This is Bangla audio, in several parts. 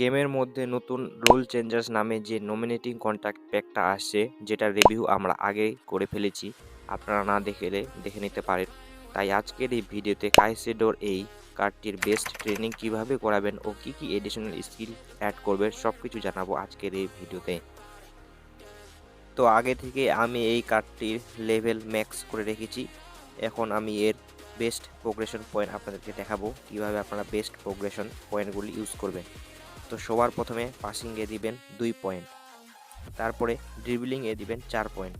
গেমের মধ্যে নতুন রোল চেঞ্জার্স নামে যে নমিনেটিং কন্ট্রাক্ট প্যাকটা আসছে, যেটার রিভিউ আমরা আগে করে ফেলেছি, আপনারা না দেখলে দেখে নিতে পারেন। তাই আজকের এই ভিডিওতে কাইসেডোর এই কার্ডটির বেস্ট ট্রেনিং কীভাবে করাবেন ও কি কি এডিশনাল স্কিল অ্যাড করবেন সব কিছু জানাব আজকের এই ভিডিওতে। তো আগে থেকে আমি এই কার্ডটির লেভেল ম্যাক্স করে রেখেছি। এখন আমি এর বেস্ট প্রোগ্রেশন পয়েন্ট আপনাদেরকে দেখাবো, কীভাবে আপনারা বেস্ট প্রোগ্রেশন পয়েন্টগুলি ইউজ করবেন। তো সবার প্রথমে পাসিংয়ে দিবেন দুই পয়েন্ট তারপরে ড্রিবলিংয়ে দিবেন চার পয়েন্ট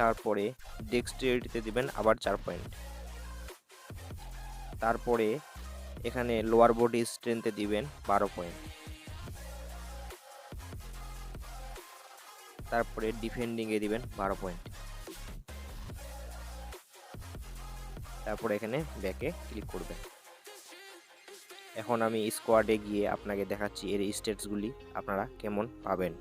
তারপরে ডেক্সটিরিটিতে দিবেন আবার চার পয়েন্ট তারপরে এখানে লোয়ার বডি স্ট্রেংথে দিবেন বারো পয়েন্ট তারপরে ডিফেন্ডিংয়ে দিবেন বারো পয়েন্ট তারপরে এখানে ব্যাকে ক্লিক করবেন। এখন আমি স্কোয়াডে গিয়ে আপনাকে দেখাচ্ছি এর স্টেটসগুলি আপনারা কেমন পাবেন?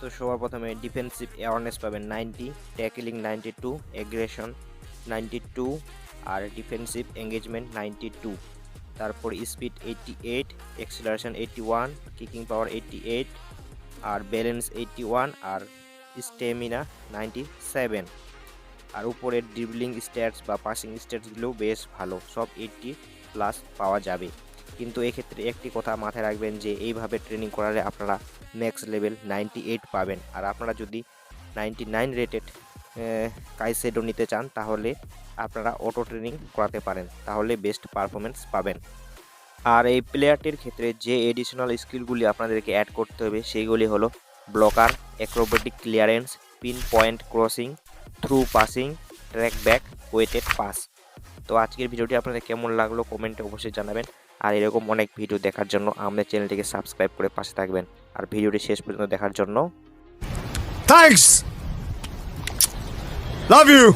তো সবার প্রথমে ডিফেন্সিভ অ্যাওয়ারনেস পাবেন ninety tackling ninety two aggression ninety two আর ডিফেন্সিভ এঙ্গেজমেন্ট নাইনটি টু। তারপর speed eighty eight acceleration eighty one kicking power eighty eight আর ব্যালেন্স এইটটি ওয়ান আর স্টেমিনা নাইনটি সেভেন আর উপরের ড্রিবলিং স্ট্যাটস বা পাসিং স্ট্যাটসগুলোও বেশ ভালো, সব এইটটি প্লাস পাওয়া যাবে। কিন্তু এক্ষেত্রে একটি কথা মাথায় রাখবেন যে, এইভাবে ট্রেনিং করালে আপনারা ম্যাক্স লেভেল নাইনটি এইট পাবেন। আর আপনারা যদি নাইনটি নাইন রেটেড কাইসেডো নিতে চান, তাহলে আপনারা অটো ট্রেনিং করাতে পারেন। তাহলে বেস্ট পারফরমেন্স পাবেন। আর এই প্লেয়ারটির ক্ষেত্রে যে এডিশনাল স্কিলগুলি আপনাদেরকে অ্যাড করতে হবে, সেইগুলি হলো blocker acrobatic clearance pin point crossing through passing track back weighted pass তো আজকের ভিডিওটি আপনাদের কেমন লাগল কমেন্টে অবশ্যই জানাবেন। আর এরকম অনেক ভিডিও দেখার জন্য আমাদের চ্যানেলটিকে সাবস্ক্রাইব করে পাশে থাকবেন। আর ভিডিওটি শেষ পর্যন্ত দেখার জন্য Thanks! Love you!